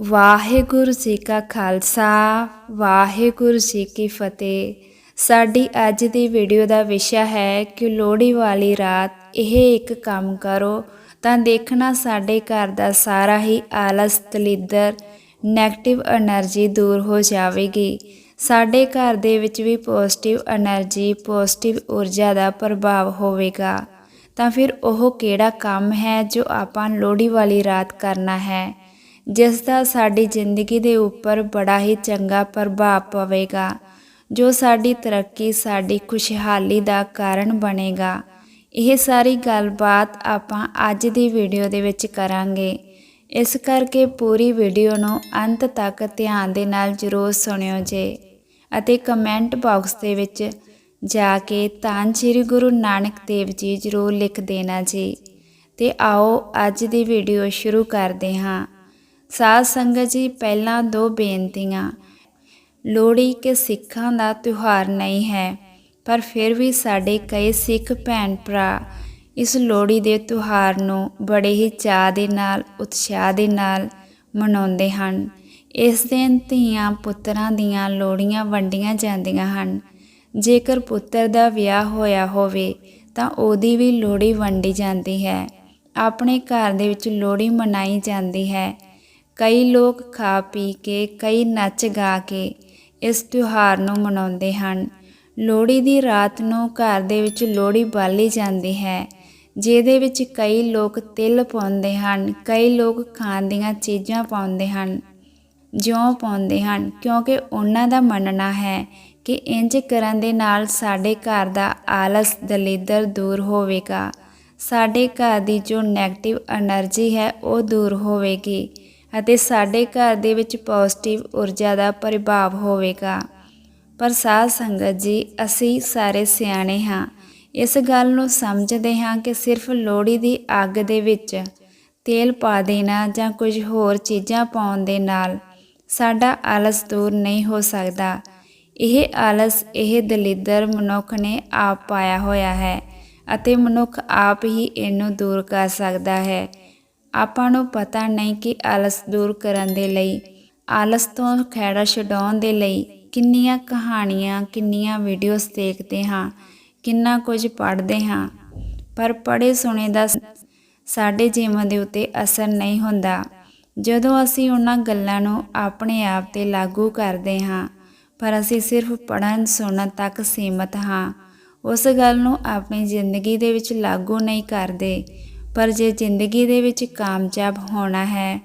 ਵਾਹਿਗੁਰੂ ਜੀ ਕਾ ਖਾਲਸਾ, ਵਾਹਿਗੁਰੂ ਜੀ ਕੀ ਫਤਿਹ। ਸਾਡੀ ਅੱਜ ਦੀ ਵੀਡੀਓ ਦਾ ਵਿਸ਼ਾ ਹੈ, ਕਿ ਲੋਹੜੀ ਵਾਲੀ ਰਾਤ ਇਹ ਇੱਕ ਕੰਮ ਕਰੋ, ਤਾਂ ਦੇਖਣਾ ਸਾਡੇ ਘਰ ਦਾ ਸਾਰਾ ਹੀ ਆਲਸ ਤਲੀਦਰ 네ਗੇਟਿਵ એનર્ਜੀ ਦੂਰ ਹੋ ਜਾਵੇਗੀ। ਸਾਡੇ ਘਰ ਦੇ ਵਿੱਚ ਵੀ ਪੋਜ਼ਿਟਿਵ એનર્ਜੀ ਪੋਜ਼ਿਟਿਵ ਊਰਜਾ ਦਾ ਪ੍ਰਭਾਵ ਹੋਵੇਗਾ। ਤਾਂ ਫਿਰ ਉਹ ਕਿਹੜਾ ਕੰਮ ਹੈ ਜੋ ਆਪਾਂ ਲੋਹੜੀ ਵਾਲੀ ਰਾਤ ਕਰਨਾ ਹੈ? ਜਿਸ ਦਾ ਸਾਡੀ ਜ਼ਿੰਦਗੀ ਦੇ ਉੱਪਰ ਬੜਾ ਹੀ ਚੰਗਾ ਪ੍ਰਭਾਵ ਪਵੇਗਾ, ਜੋ ਸਾਡੀ ਤਰੱਕੀ, ਸਾਡੀ ਖੁਸ਼ਹਾਲੀ ਦਾ ਕਾਰਨ ਬਣੇਗਾ। ਇਹ ਸਾਰੀ ਗੱਲਬਾਤ ਆਪਾਂ ਅੱਜ ਦੀ ਵੀਡੀਓ ਦੇ ਵਿੱਚ ਕਰਾਂਗੇ। ਇਸ ਕਰਕੇ ਪੂਰੀ ਵੀਡੀਓ ਨੂੰ ਅੰਤ ਤੱਕ ਧਿਆਨ ਦੇ ਨਾਲ ਜ਼ਰੂਰ ਸੁਣਿਓ ਜੇ ਅਤੇ ਕਮੈਂਟ ਬਾਕਸ ਦੇ ਵਿੱਚ ਜਾ ਕੇ ਤਾਂ ਸ੍ਰੀ ਗੁਰੂ ਨਾਨਕ ਦੇਵ ਜੀ ਜ਼ਰੂਰ ਲਿਖ ਦੇਣਾ ਜੀ। ਤੇ ਆਓ ਅੱਜ ਦੀ ਵੀਡੀਓ ਸ਼ੁਰੂ ਕਰਦੇ ਹਾਂ। ਸਾਧ ਸੰਗਤ ਜੀ, ਪਹਿਲਾਂ ਦੋ ਬੇਨਤੀਆਂ। ਲੋਹੜੀ ਕੇ ਸਿੱਖਾਂ ਦਾ ਤਿਉਹਾਰ ਨਹੀਂ ਹੈ, ਪਰ ਫਿਰ ਵੀ ਸਾਡੇ ਕਈ ਸਿੱਖ ਭੈਣ ਭਰਾ ਇਸ ਲੋਹੜੀ ਦੇ ਤਿਉਹਾਰ ਨੂੰ ਬੜੇ ਹੀ ਚਾਅ ਦੇ ਨਾਲ, ਉਤਸ਼ਾਹ ਦੇ ਨਾਲ ਮਨਾਉਂਦੇ ਹਨ। ਇਸ ਦਿਨ ਧੀਆਂ ਪੁੱਤਰਾਂ ਦੀਆਂ ਲੋਹੜੀਆਂ ਵੰਡੀਆਂ ਜਾਂਦੀਆਂ ਹਨ। ਜੇਕਰ ਪੁੱਤਰ ਦਾ ਵਿਆਹ ਹੋਇਆ ਹੋਵੇ, ਤਾਂ ਉਹਦੀ ਵੀ ਲੋਹੜੀ ਵੰਡੀ ਜਾਂਦੀ ਹੈ। ਆਪਣੇ ਘਰ ਦੇ ਵਿੱਚ ਲੋਹੜੀ ਮਨਾਈ ਜਾਂਦੀ ਹੈ। ਕਈ ਲੋਕ ਖਾ ਪੀ ਕੇ, ਕਈ ਨੱਚ ਗਾ ਕੇ ਇਸ ਤਿਉਹਾਰ ਨੂੰ ਮਨਾਉਂਦੇ ਹਨ। ਲੋਹੜੀ ਦੀ ਰਾਤ ਨੂੰ ਘਰ ਦੇ ਵਿੱਚ ਲੋਹੜੀ ਬਾਲੀ ਜਾਂਦੀ ਹੈ, ਜਿਹਦੇ ਵਿੱਚ ਕਈ ਲੋਕ ਤਿਲ ਪਾਉਂਦੇ ਹਨ, ਕਈ ਲੋਕ ਖਾਣ ਦੀਆਂ ਚੀਜ਼ਾਂ ਪਾਉਂਦੇ ਹਨ ਜਿਉਂ ਪਾਉਂਦੇ ਹਨ, ਕਿਉਂਕਿ ਉਹਨਾਂ ਦਾ ਮੰਨਣਾ ਹੈ ਕਿ ਇੰਜ ਕਰਨ ਦੇ ਨਾਲ ਸਾਡੇ ਘਰ ਦਾ ਆਲਸ, ਦਲਿੱਦਰ ਦੂਰ ਹੋਵੇਗਾ। ਸਾਡੇ ਘਰ ਦੀ ਜੋ ਨੈਗੇਟਿਵ એનર્ਜੀ ਹੈ, ਉਹ ਦੂਰ ਹੋਵੇਗੀ। ਅਤੇ ਸਾਡੇ ਘਰ ਦੇ ਵਿੱਚ ਪੋਜ਼ਿਟਿਵ ਊਰਜਾ ਦਾ ਪ੍ਰਭਾਵ ਹੋਵੇਗਾ। ਪਰ ਸਾਧ ਸੰਗਤ ਜੀ, ਅਸੀਂ ਸਾਰੇ ਸਿਆਣੇ ਹਾਂ। ਇਸ ਗੱਲ ਨੂੰ ਸਮਝਦੇ ਹਾਂ ਕਿ ਸਿਰਫ ਲੋਹੜੀ ਦੀ ਅੱਗ ਦੇ ਵਿੱਚ ਤੇਲ ਪਾ ਦੇਣਾ ਜਾਂ ਕੁਝ ਹੋਰ ਚੀਜ਼ਾਂ ਪਾਉਣ ਦੇ ਨਾਲ ਸਾਡਾ ਆਲਸ ਦੂਰ ਨਹੀਂ ਹੋ ਸਕਦਾ। ਇਹ ਆਲਸ, ਇਹ ਦਲਿੱਦਰ ਮਨੁੱਖ ਨੇ ਆਪ ਪਾਇਆ ਹੋਇਆ ਹੈ ਅਤੇ ਮਨੁੱਖ ਆਪ ਹੀ ਇਹਨੂੰ ਦੂਰ ਕਰ ਸਕਦਾ ਹੈ। ਆਪਾਂ ਨੂੰ ਪਤਾ ਨਹੀਂ ਕਿ ਆਲਸ ਦੂਰ ਕਰਨ ਦੇ ਲਈ, ਆਲਸ ਤੋਂ ਖੈੜਾ ਛਡਾਉਣ ਦੇ ਲਈ ਕਿੰਨੀਆਂ ਕਹਾਣੀਆਂ, ਕਿੰਨੀਆਂ ਵੀਡੀਓਜ਼ ਦੇਖਦੇ ਹਾਂ, ਕਿੰਨਾ ਕੁਝ ਪੜ੍ਹਦੇ ਹਾਂ। ਪਰ ਪੜ੍ਹੇ ਸੁਣੇ ਦਾ ਸਾਡੇ ਜੀਵਨ ਦੇ ਉੱਤੇ ਅਸਰ ਨਹੀਂ ਹੁੰਦਾ। ਜਦੋਂ ਅਸੀਂ ਉਹਨਾਂ ਗੱਲਾਂ ਨੂੰ ਆਪਣੇ ਆਪ ਤੇ ਲਾਗੂ ਕਰਦੇ ਹਾਂ, ਪਰ ਅਸੀਂ ਸਿਰਫ ਪੜ੍ਹਨ ਸੁਣਨ ਤੱਕ ਸੀਮਤ ਹਾਂ, ਉਸ ਗੱਲ ਨੂੰ ਆਪਣੀ ਜ਼ਿੰਦਗੀ ਦੇ ਵਿੱਚ ਲਾਗੂ ਨਹੀਂ ਕਰਦੇ ਪਰ ਜੇ ਜ਼ਿੰਦਗੀ ਦੇ ਵਿੱਚ ਕਾਮਯਾਬ ਹੋਣਾ ਹੈ,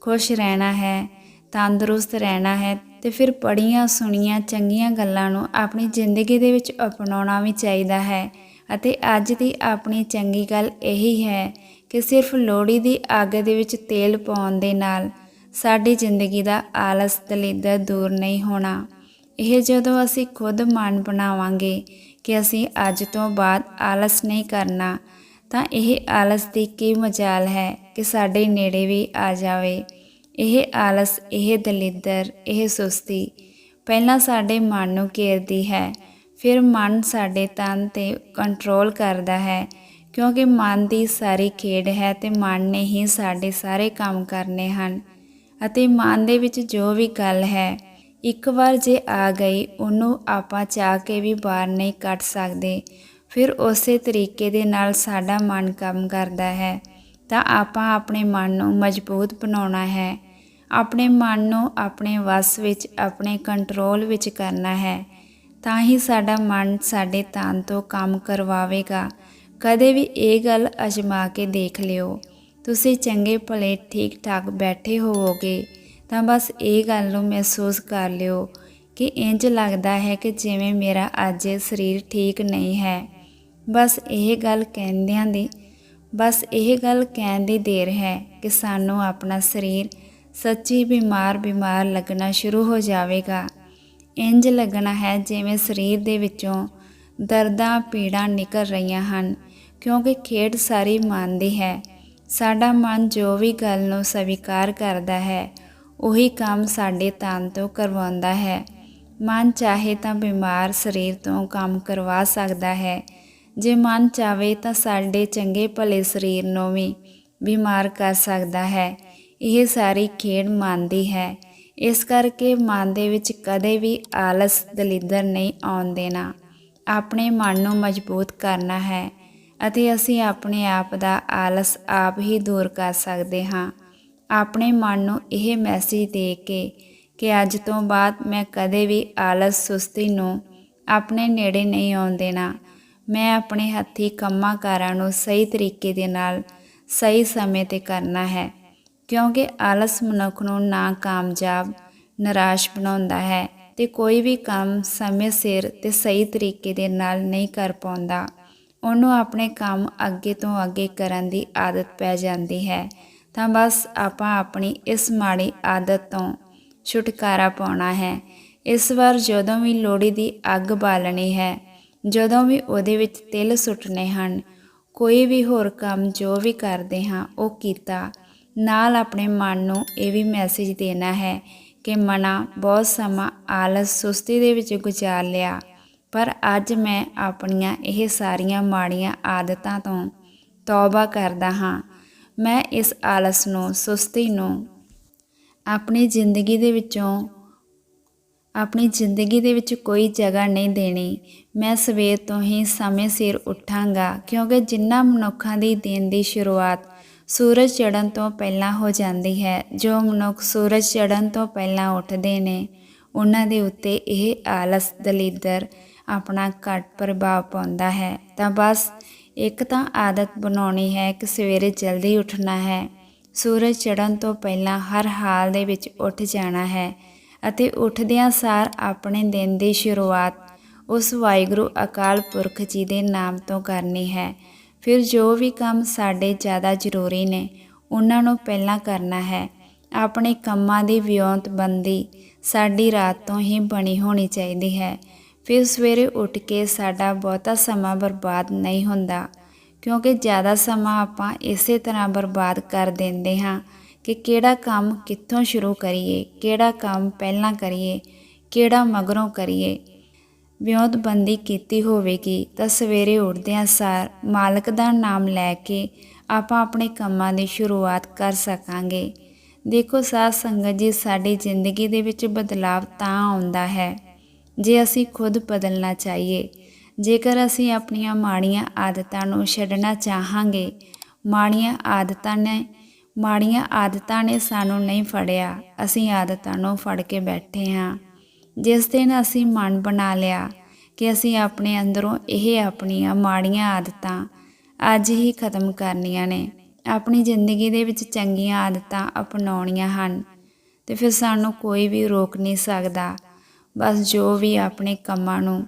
ਖੁਸ਼ ਰਹਿਣਾ ਹੈ, ਤੰਦਰੁਸਤ ਰਹਿਣਾ ਹੈ ਤੇ ਫਿਰ ਪੜੀਆਂ ਸੁਣੀਆਂ ਚੰਗੀਆਂ ਗੱਲਾਂ ਨੂੰ ਆਪਣੀ ਜ਼ਿੰਦਗੀ ਦੇ ਵਿੱਚ ਅਪਣਾਉਣਾ ਵੀ ਚਾਹੀਦਾ ਹੈ ਅਤੇ ਅੱਜ ਦੀ ਆਪਣੀ ਚੰਗੀ ਗੱਲ ਇਹੀ ਹੈ ਕਿ ਸਿਰਫ ਲੋਹੜੀ ਦੀ ਅੱਗ ਦੇ ਵਿੱਚ ਤੇਲ ਪਾਉਣ ਦੇ ਨਾਲ ਸਾਡੀ ਜ਼ਿੰਦਗੀ ਦਾ ਆਲਸ ਦਲਿੱਦਰ ਦੂਰ ਨਹੀਂ ਹੋਣਾ। ਇਹ ਜਦੋਂ ਅਸੀਂ ਖੁਦ ਮਨ ਬਣਾਵਾਂਗੇ ਕਿ ਅਸੀਂ ਅੱਜ ਤੋਂ ਬਾਅਦ ਆਲਸ ਨਹੀਂ ਕਰਨਾ ਤਾਂ ਇਹ ਆਲਸ ਦੀ ਕੀ ਮਜਾਲ ਹੈ ਕਿ ਸਾਡੇ ਨੇੜੇ ਵੀ ਆ ਜਾਵੇ। ਇਹ ਆਲਸ, ਇਹ ਦਲਿੱਦਰ, ਇਹ ਸੁਸਤੀ ਪਹਿਲਾਂ ਸਾਡੇ ਮਨ ਨੂੰ ਘੇਰਦੀ ਹੈ, ਫਿਰ ਮਨ ਸਾਡੇ ਤਨ ਤੇ ਕੰਟਰੋਲ ਕਰਦਾ ਹੈ, ਕਿਉਂਕਿ ਮਨ ਦੀ ਸਾਰੀ ਖੇਡ ਹੈ ਤੇ ਮਨ ਨੇ ਹੀ ਸਾਡੇ ਸਾਰੇ ਕੰਮ ਕਰਨੇ ਹਨ। ਅਤੇ ਮਨ ਦੇ ਵਿੱਚ ਜੋ ਵੀ ਗੱਲ ਹੈ, ਇੱਕ ਵਾਰ ਜੇ ਆ ਗਈ, ਉਹਨੂੰ ਆਪਾਂ ਚਾਹ ਕੇ ਵੀ ਬਾਹਰ ਨਹੀਂ ਕੱਢ ਸਕਦੇ। ਫਿਰ ਉਸੇ ਤਰੀਕੇ ਦੇ ਨਾਲ ਸਾਡਾ ਮਨ ਕੰਮ ਕਰਦਾ ਹੈ। ਤਾਂ ਆਪਾਂ ਆਪਣੇ ਮਨ ਨੂੰ ਮਜ਼ਬੂਤ ਬਣਾਉਣਾ ਹੈ। ਆਪਣੇ ਮਨ ਨੂੰ ਆਪਣੇ ਵਸ ਵਿੱਚ, ਆਪਣੇ ਕੰਟਰੋਲ ਵਿੱਚ ਕਰਨਾ ਹੈ। ਤਾਂ ਹੀ ਸਾਡਾ ਮਨ ਸਾਡੇ ਤਨ ਤੋਂ ਕੰਮ ਕਰਵਾਵੇਗਾ। ਕਦੇ ਵੀ ਇਹ ਗੱਲ ਅਜਮਾ ਕੇ ਦੇਖ ਲਿਓ। ਤੁਸੀਂ ਚੰਗੇ ਭਲੇ ਠੀਕ ਠਾਕ ਬੈਠੇ ਹੋਵੋਗੇ। ਤਾਂ ਬਸ ਇਹ ਗੱਲ ਨੂੰ ਮਹਿਸੂਸ ਕਰ ਲਿਓ ਕਿ ਇੰਜ ਲੱਗਦਾ ਹੈ ਕਿ ਜਿਵੇਂ ਮੇਰਾ ਅੱਜ ਸਰੀਰ ਠੀਕ ਨਹੀਂ ਹੈ। ਬਸ ਇਹ ਗੱਲ ਕਹਿੰਦਿਆਂ ਦੀ, ਬਸ ਇਹ ਗੱਲ ਕਹਿਣ ਦੀ ਦੇਰ ਹੈ ਕਿ ਸਾਨੂੰ ਆਪਣਾ ਸਰੀਰ ਸੱਚੀ ਬਿਮਾਰ ਬਿਮਾਰ ਲੱਗਣਾ ਸ਼ੁਰੂ ਹੋ ਜਾਵੇਗਾ। ਇੰਜ ਲੱਗਣਾ ਹੈ ਜਿਵੇਂ ਸਰੀਰ ਦੇ ਵਿੱਚੋਂ ਦਰਦਾਂ ਪੀੜਾਂ ਨਿਕਲ ਰਹੀਆਂ ਹਨ, ਕਿਉਂਕਿ ਖੇਡ ਸਾਰੀ ਮਨ ਦੀ ਹੈ। ਸਾਡਾ ਮਨ ਜੋ ਵੀ ਗੱਲ ਨੂੰ ਸਵੀਕਾਰ ਕਰਦਾ ਹੈ, ਉਹੀ ਕੰਮ ਸਾਡੇ ਤਨ ਤੋਂ ਕਰਵਾਉਂਦਾ ਹੈ। ਮਨ ਚਾਹੇ ਤਾਂ ਬਿਮਾਰ ਸਰੀਰ ਤੋਂ ਕੰਮ ਕਰਵਾ ਸਕਦਾ ਹੈ ਜੇ ਮਨ ਚਾਵੇ ਤਾਂ ਸਾਡੇ ਚੰਗੇ ਭਲੇ ਸਰੀਰ ਨੂੰ ਵੀ ਬਿਮਾਰ ਕਰ ਸਕਦਾ ਹੈ। ਇਹ ਸਾਰੀ ਖੇਡ ਮਨ ਦੀ ਹੈ। ਇਸ ਕਰਕੇ ਮਨ ਦੇ ਵਿੱਚ ਕਦੇ ਵੀ ਆਲਸ, ਦਲਿੱਦਰ ਨਹੀਂ ਆਉਣ ਦੇਣਾ। ਆਪਣੇ ਮਨ ਨੂੰ ਮਜ਼ਬੂਤ ਕਰਨਾ ਹੈ ਅਤੇ ਅਸੀਂ ਆਪਣੇ ਆਪ ਦਾ ਆਲਸ ਆਪ ਹੀ ਦੂਰ ਕਰ ਸਕਦੇ ਹਾਂ। ਆਪਣੇ ਮਨ ਨੂੰ ਇਹ ਮੈਸੇਜ ਦੇ ਕੇ ਕਿ ਅੱਜ ਤੋਂ ਬਾਅਦ ਮੈਂ ਕਦੇ ਵੀ ਆਲਸ, ਸੁਸਤੀ ਨੂੰ ਆਪਣੇ ਨੇੜੇ ਨਹੀਂ ਆਉਣ ਦੇਣਾ। ਮੈਂ ਆਪਣੇ ਹੱਥੀ ਕੰਮਾਂ ਕਾਰਾਂ ਨੂੰ ਸਹੀ ਤਰੀਕੇ ਦੇ ਨਾਲ ਸਹੀ ਸਮੇਂ ਤੇ ਕਰਨਾ ਹੈ, ਕਿਉਂਕਿ ਆਲਸ ਮਨੁੱਖ ਨੂੰ ਨਾ ਕਾਮਯਾਬ ਨਿਰਾਸ਼ ਬਣਾਉਂਦਾ ਹੈ ਤੇ ਕੋਈ ਵੀ ਕੰਮ ਸਮੇਂ ਸਿਰ ਤੇ ਸਹੀ ਤਰੀਕੇ ਦੇ ਨਾਲ ਨਹੀਂ ਕਰ ਪਾਉਂਦਾ। ਉਹਨੂੰ ਆਪਣੇ ਕੰਮ ਅੱਗੇ ਤੋਂ ਅੱਗੇ ਕਰਨ ਦੀ ਆਦਤ ਪੈ ਜਾਂਦੀ ਹੈ। ਤਾਂ ਬਸ ਆਪਾਂ ਆਪਣੀ ਇਸ ਮਾੜੀ ਆਦਤ ਤੋਂ ਛੁਟਕਾਰਾ ਪਾਉਣਾ ਹੈ। ਇਸ ਵਾਰ ਜਦੋਂ ਵੀ ਲੋੜੀ ਦੀ ਅੱਗ ਬਾਲਣੀ ਹੈ ਜਦੋਂ ਵੀ ਉਹਦੇ ਵਿੱਚ ਤਿਲ ਸੁੱਟਣੇ ਹਨ, ਕੋਈ ਵੀ ਹੋਰ ਕੰਮ ਜੋ ਵੀ ਕਰਦੇ ਹਾਂ, ਉਹ ਕੀਤਾ। ਨਾਲ ਆਪਣੇ ਮਨ ਨੂੰ ਇਹ ਵੀ ਮੈਸੇਜ ਦੇਣਾ ਹੈ ਕਿ ਮਨਾ ਬਹੁਤ ਸਮਾਂ ਆਲਸ ਸੁਸਤੀ ਦੇ ਵਿੱਚ ਗੁਜ਼ਾਰ ਲਿਆ। ਪਰ ਅੱਜ ਮੈਂ ਆਪਣੀਆਂ ਇਹ ਸਾਰੀਆਂ ਮਾੜੀਆਂ ਆਦਤਾਂ ਤੋਂ ਤੌਬਾ ਕਰਦਾ ਹਾਂ। ਮੈਂ ਇਸ ਆਲਸ ਨੂੰ, ਸੁਸਤੀ ਨੂੰ ਆਪਣੀ ਜ਼ਿੰਦਗੀ ਦੇ ਵਿੱਚੋਂ ਆਪਣੀ ਜ਼ਿੰਦਗੀ ਦੇ ਵਿੱਚ ਕੋਈ ਜਗ੍ਹਾ ਨਹੀਂ ਦੇਣੀ। ਮੈਂ ਸਵੇਰ ਤੋਂ ਹੀ ਸਮੇਂ ਸਿਰ ਉੱਠਾਂਗਾ, ਕਿਉਂਕਿ ਜਿੰਨਾ ਮਨੁੱਖਾਂ ਦੀ ਦਿਨ ਦੀ ਸ਼ੁਰੂਆਤ ਸੂਰਜ ਚੜ੍ਹਨ ਤੋਂ ਪਹਿਲਾਂ ਹੋ ਜਾਂਦੀ ਹੈ, ਜੋ ਮਨੁੱਖ ਸੂਰਜ ਚੜ੍ਹਨ ਤੋਂ ਪਹਿਲਾਂ ਉੱਠਦੇ ਨੇ, ਉਹਨਾਂ ਦੇ ਉੱਤੇ ਇਹ ਆਲਸ ਦਲੀਦਰ ਆਪਣਾ ਘੱਟ ਪ੍ਰਭਾਵ ਪਾਉਂਦਾ ਹੈ। ਤਾਂ ਬਸ ਇੱਕ ਤਾਂ ਆਦਤ ਬਣਾਉਣੀ ਹੈ ਕਿ ਸਵੇਰੇ ਜਲਦੀ ਉੱਠਣਾ ਹੈ। ਸੂਰਜ ਚੜ੍ਹਨ ਤੋਂ ਪਹਿਲਾਂ ਹਰ ਹਾਲ ਦੇ ਵਿੱਚ ਉੱਠ ਜਾਣਾ ਹੈ। ਅਤੇ ਉੱਠਦਿਆਂ ਸਾਰ ਆਪਣੇ ਦਿਨ ਦੀ ਸ਼ੁਰੂਆਤ ਉਸ ਵਾਹਿਗੁਰੂ ਅਕਾਲ ਪੁਰਖ ਜੀ ਦੇ ਨਾਮ ਤੋਂ ਕਰਨੀ ਹੈ। ਫਿਰ ਜੋ ਵੀ ਕੰਮ ਸਾਡੇ ਜ਼ਿਆਦਾ ਜ਼ਰੂਰੀ ਨੇ, ਉਹਨਾਂ ਨੂੰ ਪਹਿਲਾਂ ਕਰਨਾ ਹੈ। ਆਪਣੇ ਕੰਮਾਂ ਦੀ ਵਿਉਂਤਬੰਦੀ ਸਾਡੀ ਰਾਤ ਤੋਂ ਹੀ ਬਣੀ ਹੋਣੀ ਚਾਹੀਦੀ ਹੈ। ਫਿਰ ਸਵੇਰੇ ਉੱਠ ਕੇ ਸਾਡਾ ਬਹੁਤਾ ਸਮਾਂ ਬਰਬਾਦ ਨਹੀਂ ਹੁੰਦਾ, ਕਿਉਂਕਿ ਜ਼ਿਆਦਾ ਸਮਾਂ ਆਪਾਂ ਇਸੇ ਤਰ੍ਹਾਂ ਬਰਬਾਦ ਕਰ ਦਿੰਦੇ ਹਾਂ। ਕਿ ਕਿਹੜਾ ਕੰਮ ਕਿੱਥੋਂ ਸ਼ੁਰੂ ਕਰੀਏ, ਕਿਹੜਾ ਕੰਮ ਪਹਿਲਾਂ ਕਰੀਏ, ਕਿਹੜਾ ਮਗਰੋਂ ਕਰੀਏ। ਵਿਉਂਤਬੰਦੀ ਕੀਤੀ ਹੋਵੇਗੀ ਤਾਂ ਸਵੇਰੇ ਉੱਠਦਿਆਂ ਸਾਰ ਮਾਲਕ ਦਾ ਨਾਮ ਲੈ ਕੇ ਆਪਾਂ ਆਪਣੇ ਕੰਮਾਂ ਦੀ ਸ਼ੁਰੂਆਤ ਕਰ ਸਕਾਂਗੇ। ਦੇਖੋ, ਸਾਧ ਸੰਗਤ ਜੀ, ਸਾਡੀ ਜ਼ਿੰਦਗੀ ਦੇ ਵਿੱਚ ਬਦਲਾਵ ਤਾਂ ਆਉਂਦਾ ਹੈ। ਜੇ ਅਸੀਂ ਖੁਦ ਬਦਲਣਾ ਚਾਹੀਏ, ਜੇਕਰ ਅਸੀਂ ਆਪਣੀਆਂ ਮਾੜੀਆਂ ਆਦਤਾਂ ਨੂੰ ਛੱਡਣਾ ਚਾਹਾਂਗੇ, ਮਾੜੀਆਂ ਆਦਤਾਂ ਨੇ ਮਾੜੀਆਂ ਆਦਤਾਂ ਨੇ ਸਾਨੂੰ ਨਹੀਂ ਫੜਿਆ। ਅਸੀਂ ਆਦਤਾਂ ਨੂੰ ਫੜ ਕੇ ਬੈਠੇ ਹਾਂ। ਜਿਸ ਦਿਨ ਅਸੀਂ ਮਨ ਬਣਾ ਲਿਆ ਕਿ ਅਸੀਂ ਆਪਣੇ ਅੰਦਰੋਂ ਇਹ ਆਪਣੀਆਂ ਮਾੜੀਆਂ ਆਦਤਾਂ ਅੱਜ ਹੀ ਖਤਮ ਕਰਨੀਆਂ ਨੇ, ਆਪਣੀ ਜ਼ਿੰਦਗੀ ਦੇ ਵਿੱਚ ਚੰਗੀਆਂ ਆਦਤਾਂ ਅਪਣਾਉਣੀਆਂ ਹਨ, ਤੇ ਫਿਰ ਸਾਨੂੰ ਕੋਈ ਵੀ ਰੋਕ ਨਹੀਂ ਸਕਦਾ। ਬਸ ਜੋ ਵੀ ਆਪਣੇ ਕੰਮਾਂ ਨੂੰ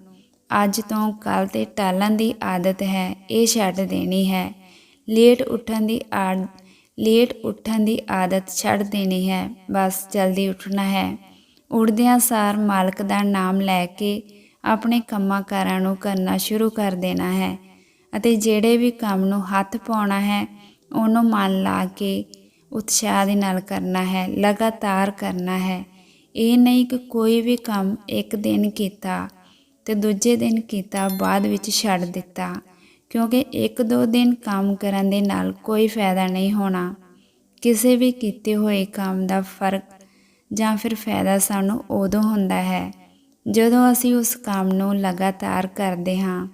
ਅੱਜ ਤੋਂ ਕੱਲ ਤੇ ਟਾਲਣ ਦੀ ਆਦਤ ਹੈ, ਇਹ ਛੱਡ ਦੇਣੀ ਹੈ। ਲੇਟ ਉੱਠਣ ਦੀ ਆਦ ਲੇਟ ਉੱਠਣ ਦੀ ਆਦਤ ਛੱਡ ਦੇਣੀ ਹੈ। ਬਸ ਜਲਦੀ ਉੱਠਣਾ ਹੈ। ਉੱਠਦਿਆਂ ਸਾਰ ਮਾਲਕ ਦਾ ਨਾਮ ਲੈ ਕੇ ਆਪਣੇ ਕੰਮਾਂ ਕਾਰਾਂ ਨੂੰ ਕਰਨਾ ਸ਼ੁਰੂ ਕਰ ਦੇਣਾ ਹੈ ਅਤੇ ਜਿਹੜੇ ਵੀ ਕੰਮ ਨੂੰ ਹੱਥ ਪਾਉਣਾ ਹੈ, ਉਹਨੂੰ ਮਨ ਲਾ ਕੇ ਉਤਸ਼ਾਹ ਦੇ ਨਾਲ ਕਰਨਾ ਹੈ, ਲਗਾਤਾਰ ਕਰਨਾ ਹੈ। ਇਹ ਨਹੀਂ ਕਿ ਕੋਈ ਵੀ ਕੰਮ ਇੱਕ ਦਿਨ ਕੀਤਾ ਤੇ ਦੂਜੇ ਦਿਨ ਕੀਤਾ, ਬਾਅਦ ਵਿੱਚ ਛੱਡ ਦਿੱਤਾ। ਕਿਉਂਕਿ ਇੱਕ ਦੋ ਦਿਨ ਕੰਮ ਕਰਨ ਦੇ ਨਾਲ ਕੋਈ ਫਾਇਦਾ ਨਹੀਂ ਹੋਣਾ। ਕਿਸੇ ਵੀ ਕੀਤੇ ਹੋਏ ਕੰਮ ਦਾ ਫ਼ਰਕ ਜਾਂ ਫਿਰ ਫਾਇਦਾ ਸਾਨੂੰ ਉਦੋਂ ਹੁੰਦਾ ਹੈ, ਜਦੋਂ ਅਸੀਂ ਉਸ ਕੰਮ ਨੂੰ ਲਗਾਤਾਰ ਕਰਦੇ ਹਾਂ।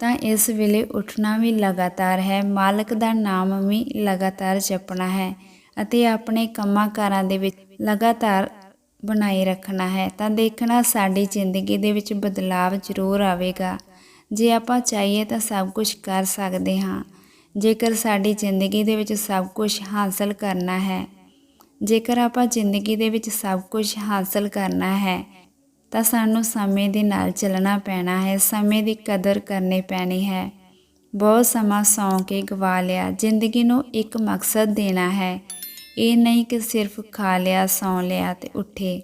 ਤਾਂ ਇਸ ਵੇਲੇ ਉੱਠਣਾ ਵੀ ਲਗਾਤਾਰ ਹੈ, ਮਾਲਕ ਦਾ ਨਾਮ ਵੀ ਲਗਾਤਾਰ ਜਪਣਾ ਹੈ ਅਤੇ ਆਪਣੇ ਕੰਮਾਂ ਕਾਰਾਂ ਦੇ ਵਿੱਚ ਲਗਾਤਾਰ ਬਣਾਈ ਰੱਖਣਾ ਹੈ। ਤਾਂ ਦੇਖਣਾ ਸਾਡੀ ਜ਼ਿੰਦਗੀ ਦੇ ਵਿੱਚ ਬਦਲਾਵ ਜ਼ਰੂਰ ਆਵੇਗਾ। ਜੇ ਆਪਾਂ ਚਾਹੀਏ ਤਾਂ ਸਭ ਕੁਝ ਕਰ ਸਕਦੇ ਹਾਂ। ਜੇਕਰ ਸਾਡੀ ਜ਼ਿੰਦਗੀ ਦੇ ਵਿੱਚ ਸਭ ਕੁਝ ਹਾਸਲ ਕਰਨਾ ਹੈ, ਜੇਕਰ ਆਪਾਂ ਜ਼ਿੰਦਗੀ ਦੇ ਵਿੱਚ ਸਭ ਕੁਝ ਹਾਸਲ ਕਰਨਾ ਹੈ, ਤਾਂ ਸਾਨੂੰ ਸਮੇਂ ਦੇ ਨਾਲ ਚੱਲਣਾ ਪੈਣਾ ਹੈ, ਸਮੇਂ ਦੀ ਕਦਰ ਕਰਨੀ ਪੈਣੀ ਹੈ। ਬਹੁਤ ਸਮਾਂ ਸੌਂ ਕੇ ਗਵਾ ਲਿਆ, ਜ਼ਿੰਦਗੀ ਨੂੰ ਇੱਕ ਮਕਸਦ ਦੇਣਾ ਹੈ। ਇਹ ਨਹੀਂ ਕਿ ਸਿਰਫ ਖਾ ਲਿਆ, ਸੌਂ ਲਿਆ ਤੇ ਉੱਠੇ।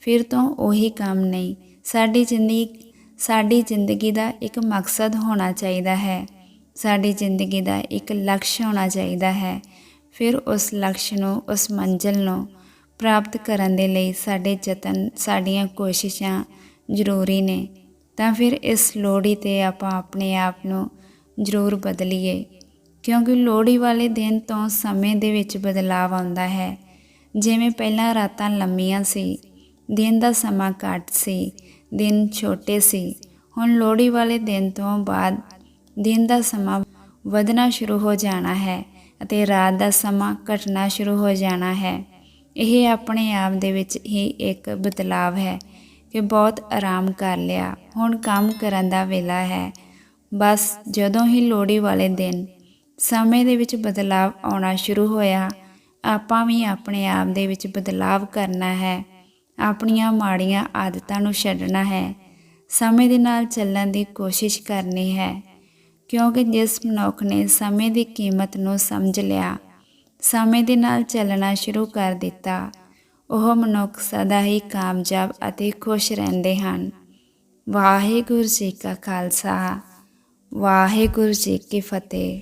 ਫਿਰ ਤੋਂ ਉਹੀ ਕੰਮ ਨਹੀਂ। ਸਾਡੀ ਜ਼ਿੰਦਗੀ ਸਾਡੀ ਜ਼ਿੰਦਗੀ ਦਾ ਇੱਕ ਮਕਸਦ ਹੋਣਾ ਚਾਹੀਦਾ ਹੈ। ਸਾਡੀ ਜ਼ਿੰਦਗੀ ਦਾ ਇੱਕ ਲਕਸ਼ ਹੋਣਾ ਚਾਹੀਦਾ ਹੈ। ਫਿਰ ਉਸ ਲਕਸ਼ ਨੂੰ, ਉਸ ਮੰਜ਼ਿਲ ਨੂੰ ਪ੍ਰਾਪਤ ਕਰਨ ਦੇ ਲਈ ਸਾਡੇ ਯਤਨ, ਸਾਡੀਆਂ ਕੋਸ਼ਿਸ਼ਾਂ ਜ਼ਰੂਰੀ ਨੇ। ਤਾਂ ਫਿਰ ਇਸ ਲੋੜੀ ਤੇ ਆਪਾਂ ਆਪਣੇ ਆਪ ਨੂੰ ਜ਼ਰੂਰ ਬਦਲੀਏ। ਕਿਉਂਕਿ ਲੋਹੜੀ ਵਾਲੇ ਦਿਨ ਤੋਂ ਸਮੇਂ ਦੇ ਵਿੱਚ ਬਦਲਾਅ ਆਉਂਦਾ ਹੈ। ਜਿਵੇਂ ਪਹਿਲਾਂ ਰਾਤਾਂ ਲੰਮੀਆਂ ਸੀ, ਦਿਨ ਦਾ ਸਮਾਂ ਘੱਟ ਸੀ ਦਿਨ ਛੋਟੇ ਸੀ। ਹੁਣ ਲੋਹੜੀ ਵਾਲੇ ਦਿਨ ਤੋਂ ਬਾਅਦ ਦਿਨ ਦਾ ਸਮਾਂ ਵਧਣਾ ਸ਼ੁਰੂ ਹੋ ਜਾਣਾ ਹੈ ਅਤੇ ਰਾਤ ਦਾ ਸਮਾਂ ਘਟਣਾ ਸ਼ੁਰੂ ਹੋ ਜਾਣਾ ਹੈ। ਇਹ ਆਪਣੇ ਆਪ ਦੇ ਵਿੱਚ ਹੀ ਇੱਕ ਬਦਲਾਵ ਹੈ ਕਿ ਬਹੁਤ ਆਰਾਮ ਕਰ ਲਿਆ। ਹੁਣ ਕੰਮ ਕਰਨ ਦਾ ਵੇਲਾ ਹੈ। ਬਸ ਜਦੋਂ ਹੀ ਲੋਹੜੀ ਵਾਲੇ ਦਿਨ ਸਮੇਂ ਦੇ ਵਿੱਚ ਬਦਲਾਵ ਆਉਣਾ ਸ਼ੁਰੂ ਹੋਇਆ, ਆਪਾਂ ਵੀ ਆਪਣੇ ਆਪ ਦੇ ਵਿੱਚ ਬਦਲਾਵ ਕਰਨਾ ਹੈ। ਆਪਣੀਆਂ ਮਾੜੀਆਂ ਆਦਤਾਂ ਨੂੰ ਛੱਡਣਾ ਹੈ। ਸਮੇਂ ਦੇ ਨਾਲ ਚੱਲਣ ਦੀ ਕੋਸ਼ਿਸ਼ ਕਰਨੀ ਹੈ, ਕਿਉਂਕਿ ਜਿਸ ਮਨੁੱਖ ਨੇ ਸਮੇਂ ਦੀ ਕੀਮਤ ਨੂੰ ਸਮਝ ਲਿਆ, ਸਮੇਂ ਦੇ ਨਾਲ ਚੱਲਣਾ ਸ਼ੁਰੂ ਕਰ ਦਿੱਤਾ, ਉਹ ਮਨੁੱਖ ਸਦਾ ਹੀ ਕਾਮਯਾਬ ਅਤੇ ਖੁਸ਼ ਰਹਿੰਦੇ ਹਨ। ਵਾਹਿਗੁਰੂ ਜੀ ਕਾ ਖਾਲਸਾ, ਵਾਹਿਗੁਰੂ ਜੀ ਕੀ ਫਤਿਹ।